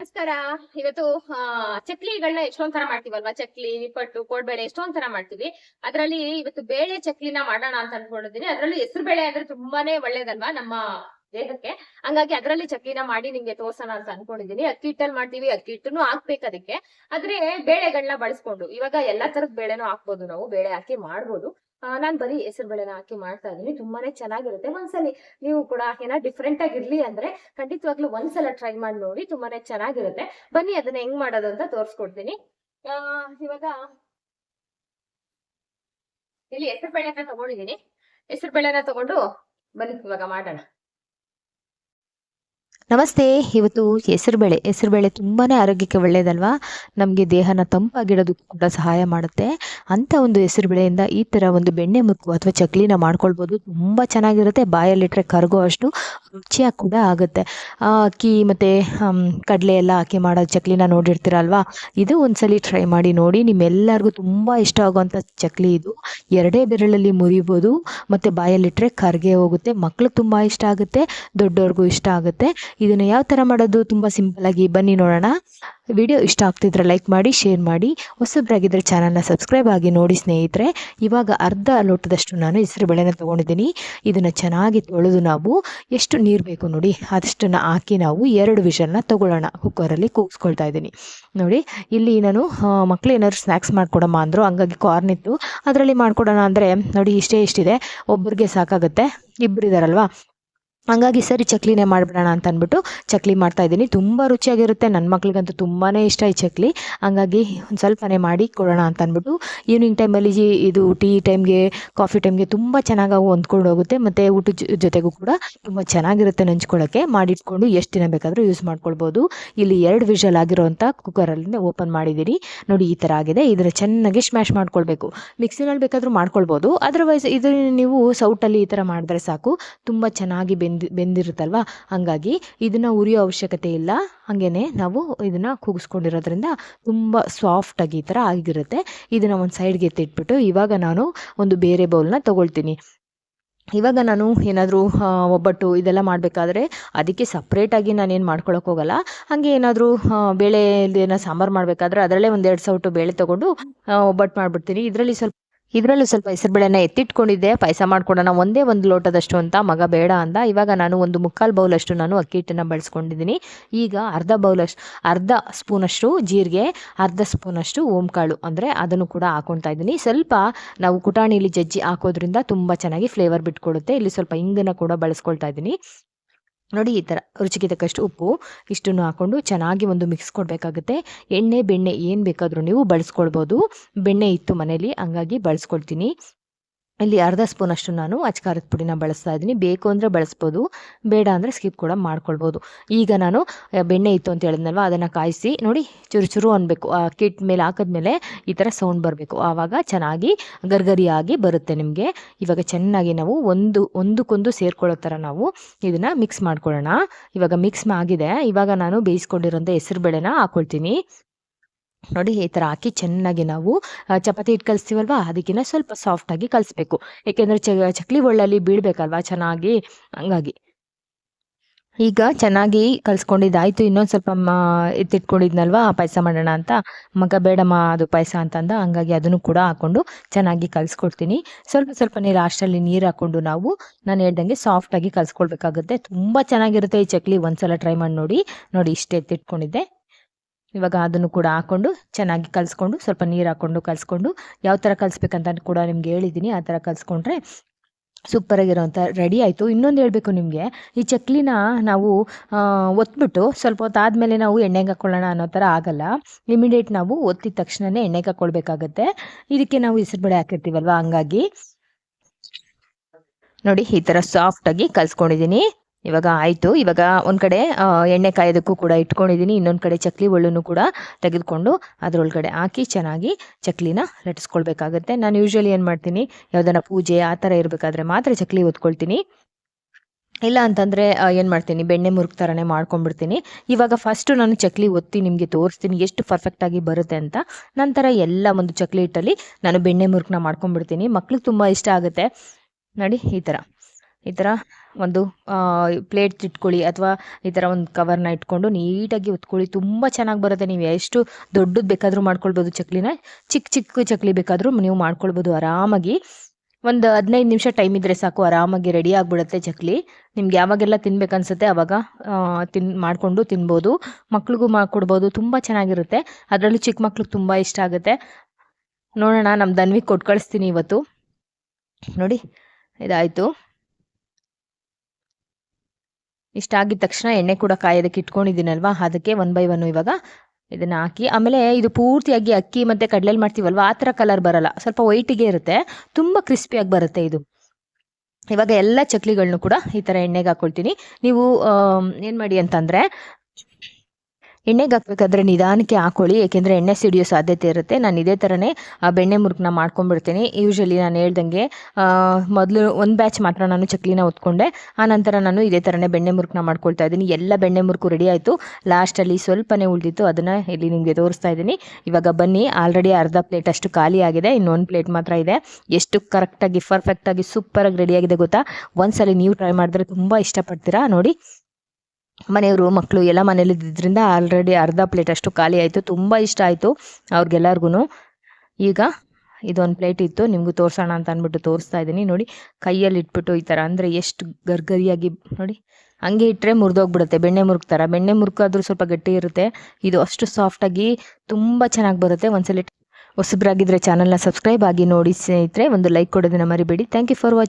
ನಮಸ್ಕಾರ. ಇವತ್ತು ಚಕ್ಲಿಗಳನ್ನ ಎಷ್ಟೊಂದ್ ತರ ಮಾಡ್ತೀವಲ್ವಾ? ಚಕ್ಲಿ ನಿಪ್ಪಟ್ಟು ಕೋಡ್ಬೇಳೆ ಎಷ್ಟೊಂದ್ ತರ ಮಾಡ್ತೀವಿ? ಅದ್ರಲ್ಲಿ ಇವತ್ತು ಬೇಳೆ ಚಕ್ಲಿನ ಮಾಡೋಣ ಅಂತ ಅನ್ಕೊಂಡಿದೀನಿ ಅದ್ರಲ್ಲೂ ಹೆಸರು ಬೇಳೆ ಅಂದ್ರೆ ತುಂಬಾನೇ ಒಳ್ಳೇದಲ್ವಾ ನಮ್ಮ ದೇಹಕ್ಕೆ? ಹಂಗಾಗಿ ಅದ್ರಲ್ಲಿ ಚಕ್ಲಿನ ಮಾಡಿ ನಿಮ್ಗೆ ತೋರ್ಸೋಣ ಅಂತ ಅನ್ಕೊಂಡಿದೀನಿ ಅಕ್ಕಿ ಹಿಟ್ಟಲ್ಲಿ ಮಾಡ್ತೀವಿ, ಅಕ್ಕಿ ಹಿಟ್ಟನು ಹಾಕ್ಬೇಕು ಅದಕ್ಕೆ. ಆದ್ರೆ ಬೇಳೆಗಳನ್ನ ಬಳಸ್ಕೊಂಡು, ಇವಾಗ ಎಲ್ಲಾ ತರದ ಬೇಳೆನೂ ಹಾಕ್ಬೋದು ನಾವು, ಬೇಳೆ ಹಾಕಿ ಮಾಡ್ಬೋದು. ನಾನ್ ಬರೀ ಹೆಸರು ಬೇಳೆನ ಹಾಕಿ ಮಾಡ್ತಾ ಇದೀನಿ ತುಂಬಾನೇ ಚೆನ್ನಾಗಿರುತ್ತೆ. ಒಂದ್ಸಲಿ ನೀವು ಕೂಡ ಏನ ಡಿಫ್ರೆಂಟ್ ಆಗಿರ್ಲಿ ಅಂದ್ರೆ ಖಂಡಿತವಾಗ್ಲೂ ಒಂದ್ಸಲ ಟ್ರೈ ಮಾಡಿ ನೋಡಿ ತುಂಬಾನೇ ಚೆನ್ನಾಗಿರುತ್ತೆ. ಬನ್ನಿ ಅದನ್ನ ಹೆಂಗ್ ಮಾಡೋದು ಅಂತ ತೋರ್ಸ್ಕೊಡ್ತೀನಿ. ಆ, ಇವಾಗ ಇಲ್ಲಿ ಹೆಸರು ಬೇಳೆನ ತಗೊಂಡಿದೀನಿ ಹೆಸರು ಬೇಳೆನ ತಗೊಂಡು ಬನ್ನಿ ಇವಾಗ ಮಾಡೋಣ. ನಮಸ್ತೆ, ಇವತ್ತು ಹೆಸರುಬೇಳೆ. ಹೆಸರುಬೇಳೆ ತುಂಬಾ ಆರೋಗ್ಯಕ್ಕೆ ಒಳ್ಳೆಯದಲ್ವಾ ನಮಗೆ ದೇಹನ ತಂಪಾಗಿಡೋದಕ್ಕೂ ಕೂಡ ಸಹಾಯ ಮಾಡುತ್ತೆ. ಅಂಥ ಒಂದು ಹೆಸರುಬೇಳೆಯಿಂದ ಈ ಥರ ಒಂದು ಬೆಣ್ಣೆ ಮುಕ್ಕು ಅಥವಾ ಚಕ್ಲಿನ ಮಾಡ್ಕೊಳ್ಬೋದು. ತುಂಬ ಚೆನ್ನಾಗಿರುತ್ತೆ. ಬಾಯಲ್ಲಿಟ್ಟರೆ ಕರಗೋ ಅಷ್ಟು ರುಚಿಯಾಗಿ ಕೂಡ ಆಗುತ್ತೆ. ಅಕ್ಕಿ ಮತ್ತು ಕಡಲೆ ಎಲ್ಲ ಹಾಕಿ ಮಾಡೋ ಚಕ್ಲಿನ ನೋಡಿರ್ತೀರಲ್ವಾ? ಇದು ಒಂದ್ಸಲಿ ಟ್ರೈ ಮಾಡಿ ನೋಡಿ. ನಿಮ್ಮೆಲ್ಲರಿಗೂ ತುಂಬ ಇಷ್ಟ ಆಗುವಂಥ ಚಕ್ಲಿ ಇದು. ಎರಡೇ ಬೆರಳಲ್ಲಿ ಮುರಿಬೋದು. ಮತ್ತು ಬಾಯಲ್ಲಿಟ್ಟರೆ ಕರ್ಗೆ ಹೋಗುತ್ತೆ. ಮಕ್ಳಿಗೆ ತುಂಬ ಇಷ್ಟ ಆಗುತ್ತೆ. ದೊಡ್ಡವ್ರಿಗೂ ಇಷ್ಟ ಆಗುತ್ತೆ. ಇದನ್ನು ಯಾವ ಥರ ಮಾಡೋದು ತುಂಬ ಸಿಂಪಲಾಗಿ ಬನ್ನಿ ನೋಡೋಣ. ವಿಡಿಯೋ ಇಷ್ಟ ಆಗ್ತಿದ್ರೆ ಲೈಕ್ ಮಾಡಿ ಶೇರ್ ಮಾಡಿ. ಹೊಸಬ್ರಾಗಿದ್ದರೆ ಚಾನಲ್ನ ಸಬ್ಸ್ಕ್ರೈಬ್ ಆಗಿ ನೋಡಿ ಸ್ನೇಹಿತರೆ. ಇವಾಗ ಅರ್ಧ ಲೋಟದಷ್ಟು ನಾನು ಹೆಸರು ಬೇಳೆನ ತೊಗೊಂಡಿದ್ದೀನಿ. ಇದನ್ನು ಚೆನ್ನಾಗಿ ತೊಳೆದು ನಾವು ಎಷ್ಟು ನೀರು ಬೇಕು ನೋಡಿ, ಅದಷ್ಟನ್ನು ಹಾಕಿ ನಾವು ಎರಡು ವಿಷಲ್ನ ತೊಗೊಳ್ಳೋಣ. ಕುಕ್ಕರಲ್ಲಿ ಕೂಗಿಸ್ಕೊಳ್ತಾ ಇದ್ದೀನಿ. ನೋಡಿ, ಇಲ್ಲಿ ನಾನು ಮಕ್ಕಳು ಏನಾದ್ರು ಸ್ನ್ಯಾಕ್ಸ್ ಮಾಡ್ಕೊಡಮ್ಮ ಅಂದರು, ಹಂಗಾಗಿ ಕಾರ್ನ್ ಇತ್ತು. ಅದರಲ್ಲಿ ಮಾಡ್ಕೊಡೋಣ ಅಂದರೆ ನೋಡಿ ಇಷ್ಟೇ ಇಷ್ಟಿದೆ. ಒಬ್ಬರಿಗೆ ಸಾಕಾಗುತ್ತೆ. ಇಬ್ಬರಿದಾರಲ್ವಾ ಹಂಗಾಗಿ ಸರಿ ಚಕ್ಲಿನೇ ಮಾಡಿಬಿಡೋಣ ಅಂತ ಅಂದ್ಬಿಟ್ಟು ಚಕ್ಲಿ ಮಾಡ್ತಾ ಇದ್ದೀನಿ. ತುಂಬ ರುಚಿಯಾಗಿರುತ್ತೆ. ನನ್ನ ಮಕ್ಳಿಗಂತೂ ತುಂಬಾ ಇಷ್ಟ ಈ ಚಕ್ಲಿ. ಹಂಗಾಗಿ ಒಂದು ಸ್ವಲ್ಪನೇ ಮಾಡಿ ಕೊಡೋಣ ಅಂತ ಅಂದ್ಬಿಟ್ಟು ಈವ್ನಿಂಗ್ ಟೈಮಲ್ಲಿ ಇದು ಟೀ ಟೈಮ್ಗೆ ಕಾಫಿ ಟೈಮ್ಗೆ ತುಂಬ ಚೆನ್ನಾಗಿ ಹೊಂದ್ಕೊಂಡು ಹೋಗುತ್ತೆ. ಮತ್ತು ಊಟದ ಜೊತೆಗೂ ಕೂಡ ತುಂಬ ಚೆನ್ನಾಗಿರುತ್ತೆ ನೆಂಚ್ಕೊಳ್ಳೋಕ್ಕೆ ಮಾಡಿಟ್ಕೊಂಡು ಎಷ್ಟು ದಿನ ಬೇಕಾದರೂ ಯೂಸ್ ಮಾಡ್ಕೊಳ್ಬೋದು. ಇಲ್ಲಿ ಎರಡು ವಿಷಲ್ ಆಗಿರೋವಂಥ ಕುಕ್ಕರಲ್ಲಿ ಓಪನ್ ಮಾಡಿದ್ದೀರಿ ನೋಡಿ ಈ ಥರ ಆಗಿದೆ. ಇದರ ಚೆನ್ನಾಗಿ ಸ್ಮ್ಯಾಶ್ ಮಾಡ್ಕೊಳ್ಬೇಕು. ಮಿಕ್ಸಿನಲ್ಲಿ ಬೇಕಾದರೂ ಮಾಡ್ಕೊಳ್ಬೋದು. ಅದರ್ವೈಸ್ ಇದು ನೀವು ಸೌಟಲ್ಲಿ ಈ ಥರ ಮಾಡಿದ್ರೆ ಸಾಕು. ತುಂಬ ಚೆನ್ನಾಗಿ ಬೆಂದು ಬೆಂದಿರುತ್ತಲ್ವ? ಹಾಗಾಗಿ ಇದನ್ನ ಉರಿಯೋ ಅವಶ್ಯಕತೆ ಇಲ್ಲ. ಹಂಗೇನೆ ನಾವು ಇದನ್ನ ಕೂಗಿಸ್ಕೊಂಡಿರೋದ್ರಿಂದ ತುಂಬ ಆಗಿ ಈ ತರ ಆಗಿರುತ್ತೆ. ಇದನ್ನ ಒಂದು ಸೈಡ್ಗೆ ಎತ್ತಿಟ್ಬಿಟ್ಟು ಇವಾಗ ನಾನು ಒಂದು ಬೇರೆ ಬೌಲ್ನ ತಗೊಳ್ತೀನಿ. ಇವಾಗ ನಾನು ಏನಾದರೂ ಒಬ್ಬಟ್ಟು ಇದೆಲ್ಲ ಮಾಡಬೇಕಾದ್ರೆ ಅದಕ್ಕೆ ಸಪ್ರೇಟಾಗಿ ನಾನೇನು ಮಾಡ್ಕೊಳಕ್ಕೆ ಹೋಗಲ್ಲ. ಹಾಗೆ ಏನಾದರೂ ಬೇಳೆ ಏನೋ ಸಾಂಬಾರು ಮಾಡಬೇಕಾದ್ರೆ ಅದರಲ್ಲೇ ಒಂದೆರಡು ಸೌಟು ಬೇಳೆ ತೊಗೊಂಡು ಒಬ್ಬಟ್ಟು ಮಾಡಿಬಿಡ್ತೀನಿ. ಇದರಲ್ಲಿ ಸ್ವಲ್ಪ ಇದರಲ್ಲೂ ಸ್ವಲ್ಪ ಹೆಸರುಬೇಳೆನ ಎತ್ತಿಟ್ಕೊಂಡಿದ್ದೆ. ಪಾಯಸ ಮಾಡ್ಕೊಡೋಣ ಒಂದೇ ಒಂದು ಲೋಟದಷ್ಟು ಅಂತ ಮಗ ಬೇಡ ಅಂದ. ಇವಾಗ ನಾನು ಒಂದು ಮುಕ್ಕಾಲು ಬೌಲಷ್ಟು ನಾನು ಅಕ್ಕಿ ಹಿಟ್ಟನ್ನು ಬಳಸ್ಕೊಂಡಿದ್ದೀನಿ. ಈಗ ಅರ್ಧ ಬೌಲಷ್ಟು, ಅರ್ಧ ಸ್ಪೂನಷ್ಟು ಜೀರಿಗೆ, ಅರ್ಧ ಸ್ಪೂನಷ್ಟು ಓಂಕಾಳು ಅಂದರೆ ಅದನ್ನು ಕೂಡ ಹಾಕೊಳ್ತಾ ಇದ್ದೀನಿ. ಸ್ವಲ್ಪ ನಾವು ಕುಟಾಣಿಲಿ ಜಜ್ಜಿ ಹಾಕೋದ್ರಿಂದ ತುಂಬ ಚೆನ್ನಾಗಿ ಫ್ಲೇವರ್ ಬಿಟ್ಕೊಡುತ್ತೆ. ಇಲ್ಲಿ ಸ್ವಲ್ಪ ಇಂಗನ್ನು ಕೂಡ ಬಳಸ್ಕೊಳ್ತಾ ಇದ್ದೀನಿ. ನೋಡಿ ಈ ಥರ ರುಚಿಗೆ ತಕ್ಕಷ್ಟು ಉಪ್ಪು ಇಷ್ಟನ್ನು ಹಾಕ್ಕೊಂಡು ಚೆನ್ನಾಗಿ ಒಂದು ಮಿಕ್ಸ್ ಕೊಡಬೇಕಾಗುತ್ತೆ. ಎಣ್ಣೆ, ಬೆಣ್ಣೆ ಏನು ಬೇಕಾದರೂ ನೀವು ಬಳಸ್ಕೊಳ್ಬೋದು. ಬೆಣ್ಣೆ ಇತ್ತು ಮನೇಲಿ, ಹಂಗಾಗಿ ಬಳಸ್ಕೊಳ್ತೀನಿ. ಇಲ್ಲಿ ಅರ್ಧ ಸ್ಪೂನಷ್ಟು ನಾನು ಅಚ್ಕಾರದ ಪುಡಿನ ಬಳಸ್ತಾ ಇದ್ದೀನಿ. ಬೇಕು ಅಂದರೆ ಬಳಸ್ಬೋದು, ಬೇಡ ಅಂದರೆ ಸ್ಕಿಪ್ ಕೂಡ ಮಾಡ್ಕೊಳ್ಬೋದು. ಈಗ ನಾನು ಬೆಣ್ಣೆ ಇತ್ತು ಅಂತ ಹೇಳಿದ್ನಲ್ವ, ಅದನ್ನು ಕಾಯಿಸಿ ನೋಡಿ ಚುರು ಚುರು ಅನ್ಬೇಕು. ಆ ಕಿಟ್ ಮೇಲೆ ಹಾಕಿದ್ಮೇಲೆ ಈ ಥರ ಸೌಂಡ್ ಬರಬೇಕು. ಆವಾಗ ಚೆನ್ನಾಗಿ ಗರ್ಗರಿಯಾಗಿ ಬರುತ್ತೆ ನಿಮಗೆ. ಇವಾಗ ಚೆನ್ನಾಗಿ ನಾವು ಒಂದು, ಒಂದಕ್ಕೊಂದು ಸೇರ್ಕೊಳ್ಳೋ ಥರ ನಾವು ಇದನ್ನು ಮಿಕ್ಸ್ ಮಾಡ್ಕೊಳ್ಳೋಣ. ಇವಾಗ ಮಿಕ್ಸ್ ಆಗಿದೆ. ಇವಾಗ ನಾನು ಬೇಯಿಸ್ಕೊಂಡಿರೋಂಥ ಹೆಸರು ಬೇಳೆನ ಹಾಕ್ಕೊಳ್ತೀನಿ ನೋಡಿ, ಈ ಥರ ಹಾಕಿ ಚೆನ್ನಾಗಿ ನಾವು ಚಪಾತಿ ಹಿಟ್ಟು ಕಲಿಸ್ತೀವಲ್ವ? ಅದಕ್ಕಿಂತ ಸ್ವಲ್ಪ ಸಾಫ್ಟಾಗಿ ಕಲಿಸ್ಬೇಕು. ಏಕೆಂದರೆ ಚಕ್ಲಿ ಒಳ್ಳಲ್ಲಿ ಬೀಳಬೇಕಲ್ವ? ಚೆನ್ನಾಗಿ, ಹಂಗಾಗಿ. ಈಗ ಚೆನ್ನಾಗಿ ಕಲಿಸ್ಕೊಂಡಿದ್ದಾಯಿತು. ಇನ್ನೊಂದು ಸ್ವಲ್ಪ ಎತ್ತಿಟ್ಕೊಂಡಿದ್ನಲ್ವಾ? ಎತ್ತಿಟ್ಕೊಂಡಿದ್ನಲ್ವ ಪಾಯಸ ಮಾಡೋಣ ಅಂತ. ಮಗ ಬೇಡಮ್ಮ, ಅದು ಪಾಯಸ ಅಂತಂದ. ಹಂಗಾಗಿ ಅದನ್ನು ಕೂಡ ಹಾಕ್ಕೊಂಡು ಚೆನ್ನಾಗಿ ಕಲಿಸ್ಕೊಡ್ತೀನಿ. ಸ್ವಲ್ಪ ಸ್ವಲ್ಪನೇ ಲಾಸ್ಟಲ್ಲಿ ನೀರು ಹಾಕ್ಕೊಂಡು ನಾವು, ನಾನು ಹೇಳ್ದಂಗೆ ಸಾಫ್ಟಾಗಿ ಕಲಿಸ್ಕೊಳ್ಬೇಕಾಗುತ್ತೆ. ತುಂಬ ಚೆನ್ನಾಗಿರುತ್ತೆ ಈ ಚಕ್ಲಿ. ಒಂದ್ಸಲ ಟ್ರೈ ಮಾಡಿ ನೋಡಿ. ನೋಡಿ, ಇಷ್ಟು ಎತ್ತಿಟ್ಕೊಂಡಿದ್ದೆ. ಇವಾಗ ಅದನ್ನು ಕೂಡ ಹಾಕ್ಕೊಂಡು ಚೆನ್ನಾಗಿ ಕಲಿಸ್ಕೊಂಡು ಸ್ವಲ್ಪ ನೀರು ಹಾಕ್ಕೊಂಡು ಕಲಿಸ್ಕೊಂಡು ಯಾವ ಥರ ಕಲಿಸ್ಬೇಕಂತ ಕೂಡ ನಿಮ್ಗೆ ಹೇಳಿದ್ದೀನಿ ಆ ಥರ ಕಲಿಸ್ಕೊಂಡ್ರೆ ಸೂಪರಾಗಿರೋಂಥ ರೆಡಿ ಆಯಿತು. ಇನ್ನೊಂದು ಹೇಳಬೇಕು ನಿಮಗೆ, ಈ ಚಕ್ಲಿನ ನಾವು ಒತ್ಬಿಟ್ಟು ಸ್ವಲ್ಪ ಹೊತ್ತು ಆದಮೇಲೆ ನಾವು ಎಣ್ಣೆಗೆ ಹಾಕ್ಕೊಳ್ಳೋಣ ಅನ್ನೋ ಥರ ಆಗಲ್ಲ. ಇಮಿಡಿಯೇಟ್ ನಾವು ಒತ್ತಿದ ತಕ್ಷಣವೇ ಎಣ್ಣೆಗೆ ಹಾಕ್ಕೊಳ್ಬೇಕಾಗತ್ತೆ ಇದಕ್ಕೆ ನಾವು ಹೆಸರುಬೇಳೆ ಹಾಕಿರ್ತೀವಲ್ವ, ಹಂಗಾಗಿ. ನೋಡಿ, ಈ ಥರ ಸಾಫ್ಟಾಗಿ ಕಲಿಸ್ಕೊಂಡಿದ್ದೀನಿ ಇವಾಗ ಆಯಿತು. ಇವಾಗ ಒಂದು ಕಡೆ ಎಣ್ಣೆ ಕಾಯೋದಕ್ಕೂ ಕೂಡ ಇಟ್ಕೊಂಡಿದ್ದೀನಿ ಇನ್ನೊಂದು ಕಡೆ ಚಕ್ಲಿ ಒಳ್ಳೂ ಕೂಡ ತೆಗೆದುಕೊಂಡು ಅದರೊಳಗಡೆ ಹಾಕಿ ಚೆನ್ನಾಗಿ ಚಕ್ಲಿನ ಲಟ್ಟಿಸ್ಕೊಳ್ಬೇಕಾಗತ್ತೆ. ನಾನು ಯೂಶ್ವಲಿ ಏನು ಮಾಡ್ತೀನಿ, ಯಾವ್ದಾನ ಪೂಜೆ ಆ ಥರ ಇರಬೇಕಾದ್ರೆ ಮಾತ್ರ ಚಕ್ಲಿ ಒತ್ಕೊಳ್ತೀನಿ ಇಲ್ಲ ಅಂತಂದರೆ ಏನು ಮಾಡ್ತೀನಿ, ಬೆಣ್ಣೆ ಮುರುಕ್ ಥರನೇ ಮಾಡ್ಕೊಂಡ್ಬಿಡ್ತೀನಿ. ಇವಾಗ ಫಸ್ಟು ನಾನು ಚಕ್ಲಿ ಒತ್ತಿ ನಿಮಗೆ ತೋರಿಸ್ತೀನಿ ಎಷ್ಟು ಪರ್ಫೆಕ್ಟಾಗಿ ಬರುತ್ತೆ ಅಂತ. ನಂತರ ಎಲ್ಲ ಒಂದು ಚಕ್ಲಿ ಹಿಟ್ಟಲ್ಲಿ ನಾನು ಬೆಣ್ಣೆ ಮುರುಕನ್ನ ಮಾಡ್ಕೊಂಡ್ಬಿಡ್ತೀನಿ. ಮಕ್ಳಿಗೆ ತುಂಬ ಇಷ್ಟ ಆಗುತ್ತೆ. ನೋಡಿ, ಈ ಥರ. ಈ ಥರ ಒಂದು ಪ್ಲೇಟ್ ಇಟ್ಕೊಳ್ಳಿ ಅಥವಾ ಈ ಥರ ಒಂದು ಕವರ್ನ ಇಟ್ಕೊಂಡು ನೀಟಾಗಿ ಒತ್ಕೊಳ್ಳಿ. ತುಂಬ ಚೆನ್ನಾಗಿ ಬರುತ್ತೆ. ನೀವು ಎಷ್ಟು ದೊಡ್ಡದು ಬೇಕಾದರೂ ಮಾಡ್ಕೊಳ್ಬೋದು ಚಕ್ಲಿನ. ಚಿಕ್ಕ ಚಿಕ್ಕ ಚಕ್ಲಿ ಬೇಕಾದರೂ ನೀವು ಮಾಡ್ಕೊಳ್ಬೋದು ಆರಾಮಾಗಿ. ಒಂದು ಹದಿನೈದು ನಿಮಿಷ ಟೈಮ್ ಇದ್ದರೆ ಸಾಕು. ಆರಾಮಾಗಿ ರೆಡಿ ಆಗಿಬಿಡುತ್ತೆ ಚಕ್ಲಿ. ನಿಮ್ಗೆ ಯಾವಾಗೆಲ್ಲ ತಿನ್ಬೇಕನ್ಸುತ್ತೆ ಅವಾಗ ಆ, ತಿನ್ ಮಾಡಿಕೊಂಡು ತಿನ್ಬೋದು. ಮಕ್ಳಿಗೂ ಮಾಡಿಕೊಡ್ಬೋದು. ತುಂಬ ಚೆನ್ನಾಗಿರುತ್ತೆ. ಅದರಲ್ಲೂ ಚಿಕ್ಕ ಮಕ್ಳಿಗೆ ತುಂಬ ಇಷ್ಟ ಆಗುತ್ತೆ. ನೋಡೋಣ ನಮ್ಮ ದನ್ವಿಗೆ ಕೊಟ್ಟು ಕಳಿಸ್ತೀನಿ ಇವತ್ತು. ನೋಡಿ ಇದಾಯಿತು. ಇಷ್ಟ ಆಗಿದ ತಕ್ಷಣ ಎಣ್ಣೆ ಕೂಡ ಕಾಯೋದಕ್ಕೆ ಇಟ್ಕೊಂಡಿದ್ದೀನಲ್ವಾ? ಅದಕ್ಕೆ ಒನ್ ಬೈ ಒನ್ ಇವಾಗ ಇದನ್ನ ಹಾಕಿ, ಆಮೇಲೆ ಇದು ಪೂರ್ತಿಯಾಗಿ ಅಕ್ಕಿ ಮತ್ತು ಕಡಲೆಲಿ ಮಾಡ್ತೀವಲ್ವ? ಆ ಥರ ಕಲರ್ ಬರಲ್ಲ. ಸ್ವಲ್ಪ ವೈಟಿಗೆ ಇರುತ್ತೆ. ತುಂಬ ಕ್ರಿಸ್ಪಿಯಾಗಿ ಬರುತ್ತೆ ಇದು. ಇವಾಗ ಎಲ್ಲ ಚಕ್ಲಿಗಳನ್ನೂ ಕೂಡ ಈ ಥರ ಎಣ್ಣೆಗೆ ಹಾಕ್ಕೊಳ್ತೀನಿ ನೀವು ಏನು ಮಾಡಿ ಅಂತಂದರೆ ಎಣ್ಣೆಗೆ ಹಾಕ್ಬೇಕಾದ್ರೆ ನಿಧಾನಕ್ಕೆ ಹಾಕೊಳ್ಳಿ, ಏಕೆಂದರೆ ಎಣ್ಣೆ ಸಿಡಿಯೋ ಸಾಧ್ಯತೆ ಇರುತ್ತೆ. ನಾನು ಇದೇ ಥರನೇ ಆ ಬೆಣ್ಣೆ ಮುರುಕನ್ನ ಮಾಡ್ಕೊಂಡ್ಬಿಡ್ತೀನಿ. ಯೂಶ್ವಲಿ ನಾನು ಹೇಳ್ದಂಗೆ ಮೊದಲು ಒಂದು ಬ್ಯಾಚ್ ಮಾತ್ರ ನಾನು ಚಕ್ಲಿನ ಹೊತ್ಕೊಂಡೆ. ಆನಂತರ ನಾನು ಇದೇ ಥರನೇ ಬೆಣ್ಣೆ ಮುರುಕನ್ನ ಮಾಡ್ಕೊಳ್ತಾ ಇದ್ದೀನಿ. ಎಲ್ಲ ಬೆಣ್ಣೆ ಮುರುಕು ರೆಡಿ ಆಯಿತು. ಲಾಸ್ಟಲ್ಲಿ ಸ್ವಲ್ಪನೇ ಉಳಿದಿತ್ತು. ಅದನ್ನು ಇಲ್ಲಿ ನಿಮಗೆ ತೋರಿಸ್ತಾ ಇದ್ದೀನಿ. ಇವಾಗ ಬನ್ನಿ ಆಲ್ರೆಡಿ ಅರ್ಧ ಪ್ಲೇಟ್ ಅಷ್ಟು ಖಾಲಿ ಆಗಿದೆ. ಇನ್ನೊಂದು ಪ್ಲೇಟ್ ಮಾತ್ರ ಇದೆ. ಎಷ್ಟು ಕರೆಕ್ಟಾಗಿ ಪರ್ಫೆಕ್ಟಾಗಿ ಸೂಪರಾಗಿ ರೆಡಿಯಾಗಿದೆ ಗೊತ್ತಾ? ಒಂದ್ಸಲಿ ನೀವು ಟ್ರೈ ಮಾಡಿದ್ರೆ ತುಂಬ ಇಷ್ಟಪಡ್ತೀರಾ? ನೋಡಿ. ಮನೆಯವರು, ಮಕ್ಕಳು ಎಲ್ಲ ಮನೇಲಿ ಇದ್ದಿದ್ದರಿಂದ ಆಲ್ರೆಡಿ ಅರ್ಧ ಪ್ಲೇಟ್ ಅಷ್ಟು ಖಾಲಿ ಆಯಿತು. ತುಂಬ ಇಷ್ಟ ಆಯಿತು ಅವ್ರಿಗೆಲ್ಲರಿಗೂ ಈಗ ಇದೊಂದು ಪ್ಲೇಟ್ ಇತ್ತು, ನಿಮಗೂ ತೋರಿಸೋಣ ಅಂತ ಅಂದ್ಬಿಟ್ಟು ತೋರಿಸ್ತಾ ಇದ್ದೀನಿ. ನೋಡಿ, ಕೈಯಲ್ಲಿ ಇಟ್ಬಿಟ್ಟು ಈ ಥರ ಅಂದರೆ ಎಷ್ಟು ಗರ್ಗರಿಯಾಗಿ, ನೋಡಿ, ಹಂಗೆ ಇಟ್ಟರೆ ಮುರಿದೋಗ್ಬಿಡುತ್ತೆ. ಬೆಣ್ಣೆ ಮುರುಕು ಥರ ಬೆಣ್ಣೆ ಮುರುಕು ಆದರೂ ಸ್ವಲ್ಪ ಗಟ್ಟಿ ಇರುತ್ತೆ. ಇದು ಅಷ್ಟು ಸಾಫ್ಟಾಗಿ ತುಂಬ ಚೆನ್ನಾಗಿ ಬರುತ್ತೆ. ಒಂದ್ಸಲಿ ಹೊಸಬ್ರಾಗಿದ್ದರೆ ಚಾನಲ್ನ ಸಬ್ಸ್ಕ್ರೈಬ್ ಆಗಿ ನೋಡಿ ಸ್ನೇಹಿತರೆ. ಒಂದು ಲೈಕ್ ಕೊಡೋದನ್ನು ಮರಿಬೇಡಿ. Thank you for watching